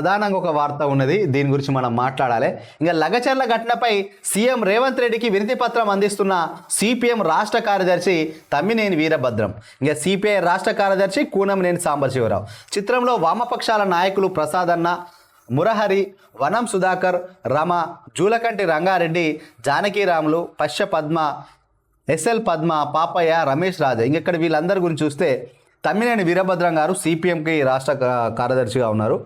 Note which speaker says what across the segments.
Speaker 1: ప్రధానంగా ఒక వార్త ఉన్నది. దీని గురించి మనం మాట్లాడాలి. ఇంకా లగచర్ల ఘటనపై సీఎం రేవంత్ రెడ్డికి వినతి పత్రం అందిస్తున్న సిపిఎం రాష్ట్ర కార్యదర్శి తమ్మినేని వీరభద్రం. ఇంకా సిపిఐ రాష్ట్ర కార్యదర్శి కూనంనేని సాంబశివరావు. చిత్రంలో వామపక్షాల నాయకులు ప్రసాద్ అన్న మురహరి వనం సుధాకర్ రమ జూలకంటి రంగారెడ్డి జానకీరాములు పశ్య పద్మ ఎస్ఎల్ పద్మ పాపయ్య రమేష్ రాజా. ఇంకెక్కడ వీళ్ళందరి గురించి చూస్తే తమ్మినేని వీరభద్రం గారు సిపిఎంకి రాష్ట్ర కార్యదర్శిగా ఉన్నారు.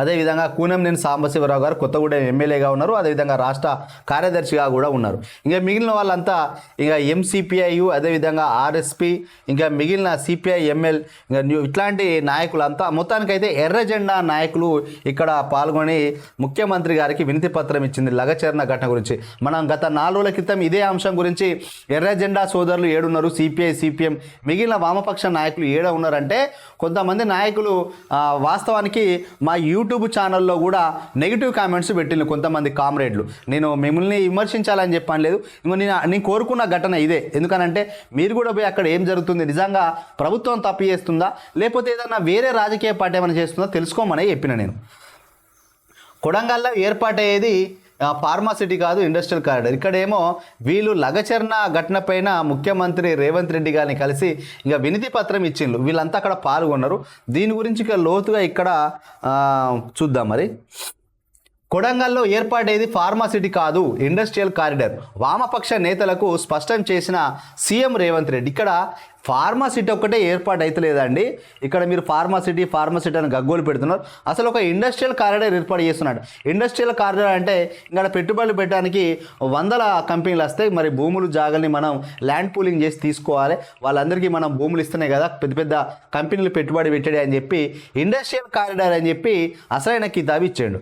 Speaker 1: అదేవిధంగా కూనంనేని సాంబశివరావు గారు కొత్తగూడెం ఎమ్మెల్యేగా ఉన్నారు అదేవిధంగా రాష్ట్ర కార్యదర్శిగా కూడా ఉన్నారు. ఇంకా మిగిలిన వాళ్ళంతా ఇంకా ఎంసీపీఐయు అదేవిధంగా ఆర్ఎస్పి ఇంకా మిగిలిన సిపిఐ ఎంఎల్ ఇంకా న్యూ ఇట్లాంటి నాయకులంతా మొత్తానికైతే ఎర్ర జెండా నాయకులు ఇక్కడ పాల్గొని ముఖ్యమంత్రి గారికి వినతి పత్రం ఇచ్చింది లగచరణ ఘటన గురించి. మనం గత నాలుగు రోజుల క్రితం ఇదే అంశం గురించి ఎర్ర జెండా సోదరులు ఏడున్నారు సిపిఐ సిపిఎం మిగిలిన వామపక్ష నాయకులు ఏడ ఉన్నారంటే కొంతమంది నాయకులు వాస్తవానికి మా యూ యూట్యూబ్ ఛానల్లో కూడా నెగిటివ్ కామెంట్స్ పెట్టిన కొంతమంది కామ్రేడ్లు. నేను మిమ్మల్ని విమర్శించాలని చెప్పాను లేదు నేను నేను కోరుకున్న ఘటన ఇదే. ఎందుకనంటే మీరు కూడా పోయి అక్కడ ఏం జరుగుతుంది? నిజంగా ప్రభుత్వం తప్పు చేస్తుందా? లేకపోతే ఏదన్నా వేరే రాజకీయ పార్టీ ఏమైనా చేస్తుందా? తెలుసుకోమని చెప్పిన నేను. కొడంగల్లో ఏర్పాటయ్యేది ఫార్మాసిటీ కాదు ఇండస్ట్రియల్ కారిడార్ ఇక్కడేమో వీళ్ళు లగచరణ ఘటన పైన ముఖ్యమంత్రి రేవంత్ రెడ్డి గారిని కలిసి ఇక వినతి పత్రం ఇచ్చిండ్రు. వీళ్ళంతా అక్కడ పాల్గొన్నారు. దీని గురించి ఇక లోతుగా ఇక్కడ చూద్దాం మరి. కొడంగల్లో ఏర్పాటేది ఫార్మాసిటీ కాదు ఇండస్ట్రియల్ కారిడార్. వామపక్ష నేతలకు స్పష్టం చేసిన సీఎం రేవంత్ రెడ్డి ఇక్కడ ఫార్మాసిటీ ఒక్కటే ఏర్పాటు అవుతలేదండి ఇక్కడ మీరు ఫార్మాసిటీ ఫార్మాసిటీ అని గగ్గోలు పెడుతున్నారు. అసలు ఒక ఇండస్ట్రియల్ కారిడార్ ఏర్పాటు చేస్తున్నాడు. ఇండస్ట్రియల్ కారిడార్ అంటే ఇక్కడ పెట్టుబడులు పెట్టడానికి వందల కంపెనీలు వస్తాయి. మరి భూములు జాగల్ని మనం ల్యాండ్ పూలింగ్ చేసి తీసుకోవాలి. వాళ్ళందరికీ మనం భూములు ఇస్తున్నాయి కదా పెద్ద పెద్ద కంపెనీలు పెట్టుబడి పెట్టాడు అని చెప్పి ఇండస్ట్రియల్ కారిడార్ అని చెప్పి అసలైన కితాబు ఇచ్చాడు.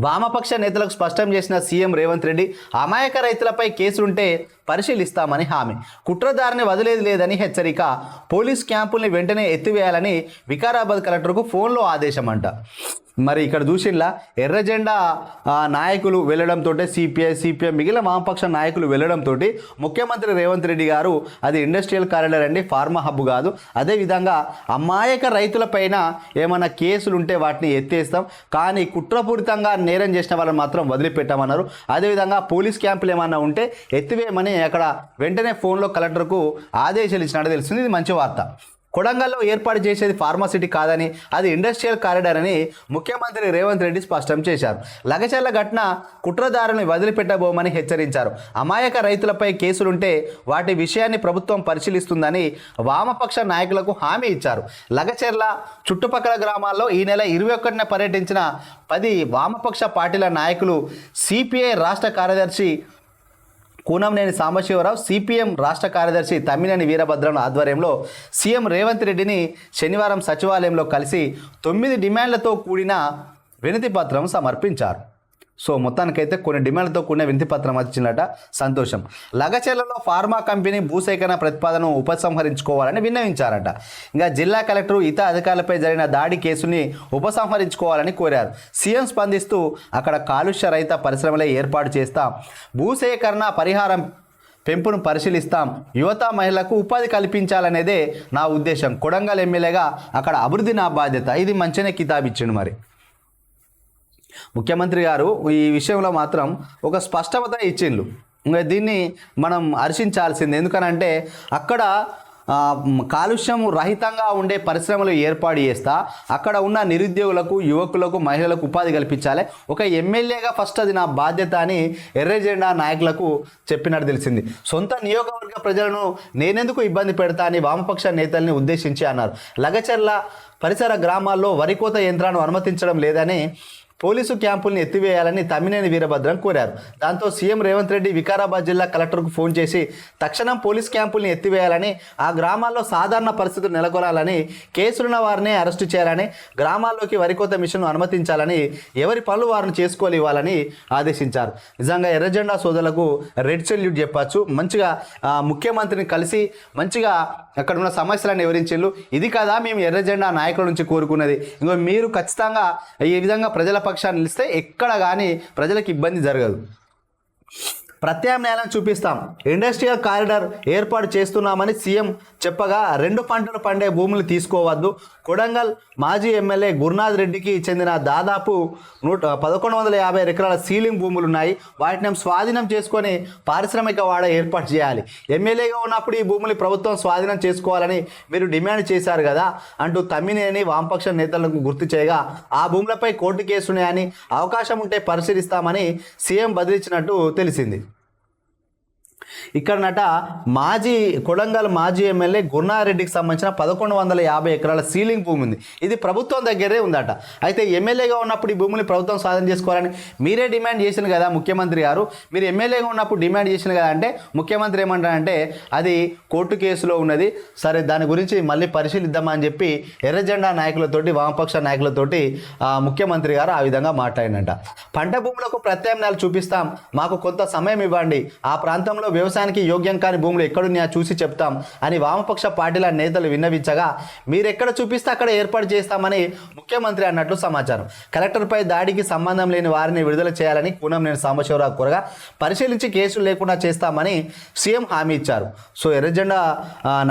Speaker 1: వామపక్ష నేతలకు స్పష్టం చేసిన సీఎం రేవంత్ రెడ్డి అమాయక రైతులపై కేసులుంటే పరిశీలిస్తామని హామీ. కుట్రదారిని వదిలేది లేదని హెచ్చరిక. పోలీస్ క్యాంపుల్ని వెంటనే ఎత్తివేయాలని వికారాబాద్ కలెక్టర్కు ఫోన్లో ఆదేశం అంట మరి ఇక్కడ చూసిండ్లా ఎర్రజెండా నాయకులు వెళ్ళడంతో సిపిఐ సిపిఎం మిగిలిన వామపక్ష నాయకులు వెళ్ళడంతో ముఖ్యమంత్రి రేవంత్ రెడ్డి గారు అది ఇండస్ట్రియల్ కారిడార్ అండి ఫార్మా హబ్ కాదు. అదేవిధంగా అమాయక రైతులపైన ఏమైనా కేసులు ఉంటే వాటిని ఎత్తేస్తాం. కానీ కుట్రపూరితంగా నేరం చేసిన వాళ్ళని మాత్రం వదిలిపెట్టామన్నారు. అదేవిధంగా పోలీస్ క్యాంపులు ఏమైనా ఉంటే ఎత్తివేయమని అక్కడ వెంటనే ఫోన్లో కలెక్టర్కు ఆదేశాలు ఇచ్చినట్టు తెలుస్తుంది. ఇది మంచి వార్త. కొడంగల్లో ఏర్పాటు చేసేది ఫార్మాసిటీ కాదని అది ఇండస్ట్రియల్ కారిడార్ అని ముఖ్యమంత్రి రేవంత్ రెడ్డి స్పష్టం చేశారు. లగచర్ల ఘటన కుట్రదారుని వదిలిపెట్టబోమని హెచ్చరించారు. అమాయక రైతులపై కేసులుంటే వాటి విషయాన్ని ప్రభుత్వం పరిశీలిస్తుందని వామపక్ష నాయకులకు హామీ ఇచ్చారు. లగచెర్ల చుట్టుపక్కల గ్రామాల్లో ఈ నెల ఇరవై ఒకటిన పర్యటించిన పది వామపక్ష పార్టీల నాయకులు సిపిఐ రాష్ట్ర కార్యదర్శి కూనంనేని సాంబశివరావు సిపిఎం రాష్ట్ర కార్యదర్శి తమ్మినేని వీరభద్రం ఆధ్వర్యంలో సీఎం రేవంత్ రెడ్డిని శనివారం సచివాలయంలో కలిసి తొమ్మిది డిమాండ్లతో కూడిన వినతి పత్రం సమర్పించారు. సో మొత్తానికైతే కొన్ని డిమాండ్లతో కూడిన వింతి పత్రం వచ్చిందట సంతోషం. లగచెర్లలో ఫార్మా కంపెనీ భూసేకరణ ప్రతిపాదనను ఉపసంహరించుకోవాలని విన్నవించారట. ఇంకా జిల్లా కలెక్టర్ ఇతర అధికారులపై జరిగిన దాడి కేసుని ఉపసంహరించుకోవాలని కోరారు. సీఎం స్పందిస్తూ అక్కడ కాలుష్య రహిత పరిశ్రమలే ఏర్పాటు చేస్తాం. భూసేకరణ పరిహారం పెంపును పరిశీలిస్తాం. యువత మహిళలకు ఉపాధి కల్పించాలనేదే నా ఉద్దేశం. కొడంగల్ ఎమ్మెల్యేగా అక్కడ అభివృద్ధి నా బాధ్యత. ఇది మంచిగానే కితాబిచ్చిండు మరి. ముఖ్యమంత్రి గారు ఈ విషయంలో మాత్రం ఒక స్పష్టత ఇచ్చిండ్రు. ఇంకా దీన్ని మనం హర్షించాల్సింది ఎందుకనంటే అక్కడ కాలుష్యం రహితంగా ఉండే పరిశ్రమలు ఏర్పాటు చేస్తా అక్కడ ఉన్న నిరుద్యోగులకు యువకులకు మహిళలకు ఉపాధి కల్పించాలి. ఒక ఎమ్మెల్యేగా ఫస్ట్ అది నా బాధ్యత అని ఎర్రజెండా నాయకులకు చెప్పినట్టు తెలిసింది. సొంత నియోగవర్గ ప్రజలను నేనెందుకు ఇబ్బంది పెడతా అని వామపక్ష నేతల్ని ఉద్దేశించి అన్నారు. లగచర్ల పరిసర గ్రామాల్లో వరికోత యంత్రాన్ని అనుమతించడం లేదని పోలీసు క్యాంపుల్ని ఎత్తివేయాలని తమ్మినేని వీరభద్రం కోరారు. దాంతో సీఎం రేవంత్ రెడ్డి వికారాబాద్ జిల్లా కలెక్టర్కు ఫోన్ చేసి తక్షణం పోలీస్ క్యాంపుల్ని ఎత్తివేయాలని ఆ గ్రామాల్లో సాధారణ పరిస్థితులు నెలకొనాలని కేసులున్న వారిని అరెస్టు చేయాలని గ్రామాల్లోకి వరికోత మిషన్ను అనుమతించాలని ఎవరి పనులు వారిని చేసుకోవాలి ఇవ్వాలని ఆదేశించారు. నిజంగా ఎర్రజెండా సోదరులకు రెడ్ సెల్యూట్ చెప్పచ్చు. మంచిగా ముఖ్యమంత్రిని కలిసి మంచిగా అక్కడ ఉన్న సమస్యలను వివరించారు ఇది కదా మేము ఎర్రజెండా నాయకుల నుంచి కోరుకున్నది? ఇంకో మీరు ఖచ్చితంగా ఈ విధంగా ప్రజల పక్షాన్ని నిలిస్తే ఎక్కడ కానీ ప్రజలకు ఇబ్బంది జరగదు. ప్రత్యామ్నాయాలను చూపిస్తాం. ఇండస్ట్రియల్ కారిడార్ ఏర్పాటు చేస్తున్నామని సీఎం చెప్పగా రెండు పంటలు పండే భూములు తీసుకోవద్దు. కొడంగల్ మాజీ ఎమ్మెల్యే గురునాథ్ రెడ్డికి చెందిన దాదాపు నూట పదకొండు వందల యాభై ఎకరాల సీలింగ్ భూములు ఉన్నాయి. వాటిని స్వాధీనం చేసుకొని పారిశ్రామిక వాడ ఏర్పాటు చేయాలి. ఎమ్మెల్యేగా ఉన్నప్పుడు ఈ భూములు ప్రభుత్వం స్వాధీనం చేసుకోవాలని మీరు డిమాండ్ చేశారు కదా? అంటూ తమ్మినేని వామపక్ష నేతలకు గుర్తు చేయగా ఆ భూములపై కోర్టు కేసున్నాయని అవకాశం ఉంటే పరిశీలిస్తామని సీఎం బదిలించినట్టు తెలిసింది. ఇక్కడ నట మాజీ కొడంగల్ మాజీ ఎమ్మెల్యే గురునారెడ్డికి సంబంధించిన పదకొండు వందల యాభై ఎకరాల సీలింగ్ భూమి ఉంది. ఇది ప్రభుత్వం దగ్గరే ఉందట. అయితే ఎమ్మెల్యేగా ఉన్నప్పుడు ఈ భూమిని ప్రభుత్వం స్వాధీనం చేసుకోవాలని మీరే డిమాండ్ చేసిన కదా ముఖ్యమంత్రి గారు. మీరు ఎమ్మెల్యేగా ఉన్నప్పుడు డిమాండ్ చేసిన కదా అంటే ముఖ్యమంత్రి ఏమంటారంటే అది కోర్టు కేసులో ఉన్నది. సరే దాని గురించి మళ్ళీ పరిశీలిద్దామని చెప్పి ఎర్రజెండా నాయకులతోటి వామపక్ష నాయకులతోటి ముఖ్యమంత్రి గారు ఆ విధంగా మాట్లాడినట. పంట భూములకు ప్రత్యామ్నాయాలు చూపిస్తాం. మాకు కొంత సమయం ఇవ్వండి. ఆ ప్రాంతంలో వ్యవసాయానికి యోగ్యం కాని భూములు ఎక్కడున్నాయో చూసి చెప్తాం అని వామపక్ష పార్టీల నేతలు విన్నవించగా మీరెక్కడ చూపిస్తే అక్కడ ఏర్పాటు చేస్తామని ముఖ్యమంత్రి అన్నట్లు సమాచారం. కలెక్టర్పై దాడికి సంబంధం లేని వారిని విడుదల చేయాలని కూనంనేని సాంబశివరావు కోరగా పరిశీలించి కేసులు లేకుండా చేస్తామని సీఎం హామీ ఇచ్చారు. సో ఎర్రజెండా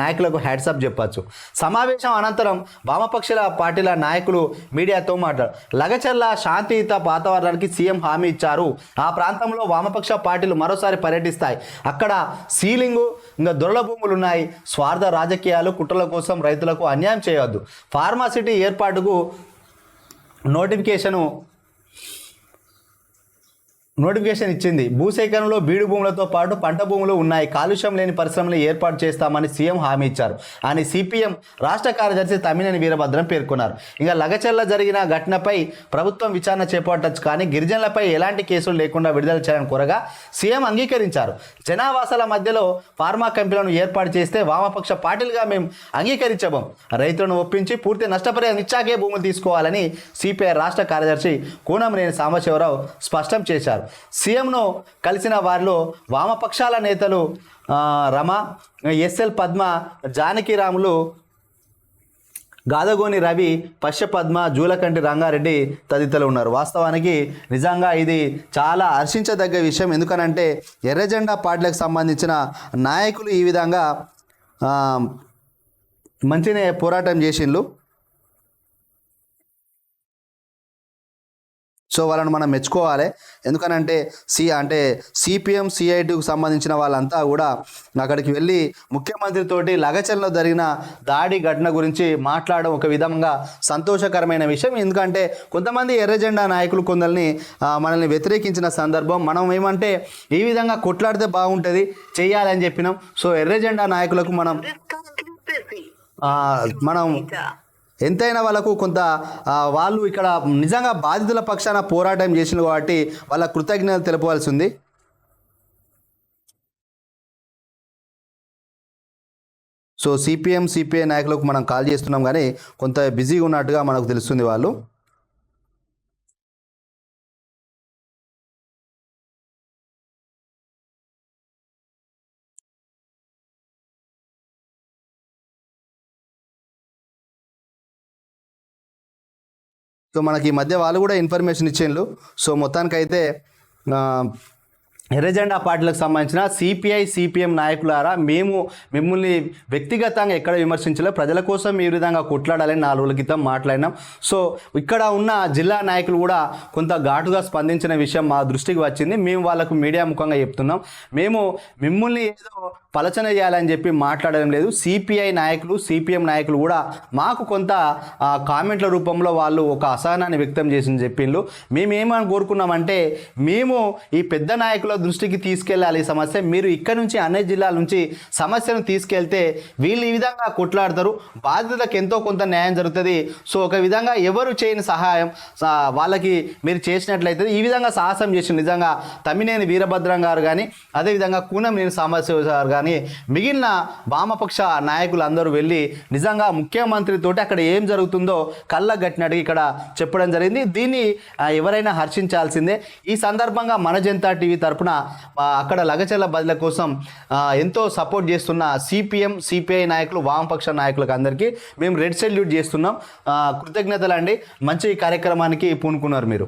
Speaker 1: నాయకులకు హ్యాట్సాప్ చెప్పచ్చు. సమావేశం అనంతరం వామపక్షాల పార్టీల నాయకులు మీడియాతో మాట్లాడు లగచర్ల శాంతియుత వాతావరణానికి సీఎం హామీ ఇచ్చారు. ఆ ప్రాంతంలో వామపక్ష పార్టీలు మరోసారి పర్యటిస్తాయి. అక్కడ సీలింగు ఇంకా దొరల భూములు ఉన్నాయి స్వార్థ రాజకీయాలు కుట్రల కోసం రైతులకు అన్యాయం చేయవద్దు. ఫార్మాసిటీ ఏర్పాటుకు నోటిఫికేషను నోటిఫికేషన్ ఇచ్చింది. భూసేకరణలో బీడు భూములతో పాటు పంట భూములు ఉన్నాయి. కాలుష్యం లేని పరిశ్రమలు ఏర్పాటు చేస్తామని సీఎం హామీ ఇచ్చారు. అని సిపిఎం రాష్ట్ర కార్యదర్శి తమ్మినేని వీరభద్రం పేర్కొన్నారు. ఇంకా లగచర్ల జరిగిన ఘటనపై ప్రభుత్వం విచారణ చేపట్టచ్చు కానీ గిరిజనులపై ఎలాంటి కేసులు లేకుండా విడుదల చేయాలని కోరగా సీఎం అంగీకరించారు. జనావాసాల మధ్యలో ఫార్మా కంపెనీలను ఏర్పాటు చేస్తే వామపక్ష పార్టీలుగా మేము అంగీకరించబోం. రైతులను ఒప్పించి పూర్తి నష్టపరిహారం ఇచ్చాకే భూములు తీసుకోవాలని సిపిఐ రాష్ట్ర కార్యదర్శి కూనంనేని సాంబశివరావు స్పష్టం చేశారు. సీఎంను కలిసిన వారిలో వామపక్షాల నేతలు రమ ఎస్ఎల్ పద్మ జానకిరాములు గాదగోని రవి పశ్యపద్మ జూలకంటి రంగారెడ్డి తదితరులు ఉన్నారు. వాస్తవానికి నిజంగా ఇది చాలా హర్షించదగ్గ విషయం. ఎందుకనంటే ఎర్రజెండా పార్టీలకు సంబంధించిన నాయకులు ఈ విధంగా మంచినే పోరాటం చేసిండ్రు సో వాళ్ళని మనం మెచ్చుకోవాలి. ఎందుకనంటే సి అంటే సిపిఎం సిఐటికి సంబంధించిన వాళ్ళంతా కూడా అక్కడికి వెళ్ళి ముఖ్యమంత్రితోటి లగచల్లో జరిగిన దాడి ఘటన గురించి మాట్లాడడం ఒక విధంగా సంతోషకరమైన విషయం. ఎందుకంటే కొంతమంది ఎర్రజెండా నాయకులు కొందరిని మనల్ని వ్యతిరేకించిన సందర్భం మనం ఏమంటే ఈ విధంగా కొట్లాడితే బాగుంటుంది చేయాలని చెప్పినాం. సో ఎర్రజెండా నాయకులకు మనం మనం ఎంతైనా వాళ్ళకు కొంత వాళ్ళు ఇక్కడ నిజంగా బాధితుల పక్షాన పోరాటం చేసిన కాబట్టి వాళ్ళ కృతజ్ఞతలు తెలుపవలసి ఉంది. సో సిపిఎం సిపిఐ నాయకులకు మనం కాల్ చేస్తున్నాం కానీ కొంత బిజీగా ఉన్నట్టుగా మనకు తెలుస్తుంది వాళ్ళు. సో మనకి ఈ మధ్య వాళ్ళు కూడా ఇన్ఫర్మేషన్ ఇచ్చిండ్రు సో మొత్తానికైతే ఎర్రజెండా పార్టీలకు సంబంధించిన సిపిఐ సిపిఎం నాయకులారా మేము మిమ్మల్ని వ్యక్తిగతంగా ఎక్కడ విమర్శించలే ప్రజల కోసం ఈ విధంగా కొట్లాడాలని నాలుగు రోజుల క్రితం మాట్లాడినాం. సో ఇక్కడ ఉన్న జిల్లా నాయకులు కూడా కొంత ఘాటుగా స్పందించిన విషయం మా దృష్టికి వచ్చింది. మేము వాళ్ళకు మీడియా ముఖంగా చెప్తున్నాం. మేము మిమ్మల్ని ఏదో పలచన చేయాలని చెప్పి మాట్లాడడం లేదు. సిపిఐ నాయకులు సిపిఎం నాయకులు కూడా మాకు కొంత కామెంట్ల రూపంలో వాళ్ళు ఒక అసహనాన్ని వ్యక్తం చేసింది చెప్పిండ్రు. మేము ఏమని కోరుకున్నామంటే మేము ఈ పెద్ద నాయకుల దృష్టికి తీసుకెళ్ళాలి ఈ సమస్య. మీరు ఇక్కడ నుంచి అన్ని జిల్లాల నుంచి సమస్యను తీసుకెళ్తే వీళ్ళు ఈ విధంగా కొట్లాడతారు. బాధితులకు ఎంతో కొంత న్యాయం జరుగుతుంది. సో ఒక విధంగా ఎవరు చేయని సహాయం వాళ్ళకి మీరు చేసినట్లయితే ఈ విధంగా సాహసం చేసిన నిజంగా తమ్మినేని వీరభద్రం గారు కానీ అదేవిధంగా కూనం నేను సాంబశివ గారు కానీ మిగిలిన వామపక్ష నాయకులు అందరూ వెళ్ళి నిజంగా ముఖ్యమంత్రితోటి అక్కడ ఏం జరుగుతుందో కళ్ళగట్టినట్టు ఇక్కడ చెప్పడం జరిగింది. దీన్ని ఎవరైనా హర్షించాల్సిందే. ఈ సందర్భంగా మన జనతా టీవీ తరఫున అక్కడ లగచెల బదిల కోసం ఎంతో సపోర్ట్ చేస్తున్న సిపిఎం సిపిఐ నాయకులు వామపక్ష నాయకులకు అందరికీ మేము రెడ్ సెల్యూట్ చేస్తున్నాం. కృతజ్ఞతలు అండి మంచి కార్యక్రమానికి పూనుకున్నారు మీరు.